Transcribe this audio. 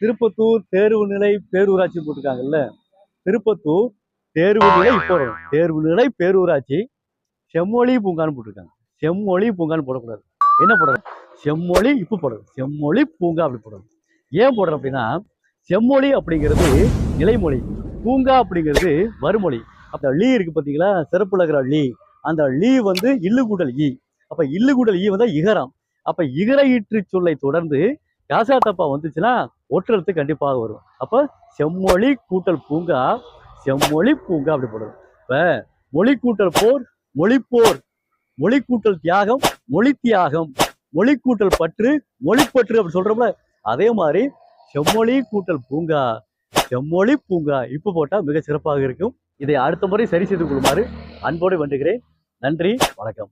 திருப்பத்தூர் தேர்வு நிலை பேரூராட்சி போட்டிருக்காங்கல்ல. திருப்பத்தூர் தேர்வு நிலை இப்போ தேர்வு நிலை பேரூராட்சி செம்மொழி பூங்கான்னு போட்டிருக்காங்க. செம்மொழி பூங்கான்னு போடக்கூடாது. என்ன போடுறது செம்மொழி இப்போ போடுறது செம்மொழி பூங்கா அப்படி போடுறது ஏன் போடுறோம் அப்படின்னா செம்மொழி அப்படிங்கிறது நிலைமொழி பூங்கா அப்படிங்கிறது வறுமொழி அப்போ லீ இருக்கு பார்த்தீங்களா சிறப்புல இருக்கிற லீ. அந்த லீ வந்து இல்லுகூடல் ஈ. அப்போ இல்லுகூடல் ஈ வந்து இகரம். அப்போ இகர ஈற்று சொல்லை தொடர்ந்து காசா தப்பா வந்துச்சுன்னா ஒட்டுறது கண்டிப்பாக வரும். அப்போ செம்மொழி கூட்டல் பூங்கா செம்மொழி பூங்கா அப்படி போடுறது. இப்போ மொழி கூட்டல் போர் மொழிப்போர் மொழி கூட்டல் தியாகம் மொழி தியாகம். மொழி கூட்டல் பற்று மொழிப்பற்று அப்படி சொல்றோம்ல. அதே மாதிரி செம்மொழி கூட்டல் பூங்கா செம்மொழி பூங்கா இப்போ போட்டால் மிக சிறப்பாக இருக்கும். இதை அடுத்த முறை சரி செய்து கொள்ளுமாறு அன்போடு வேண்டுகிறேன். நன்றி வணக்கம்.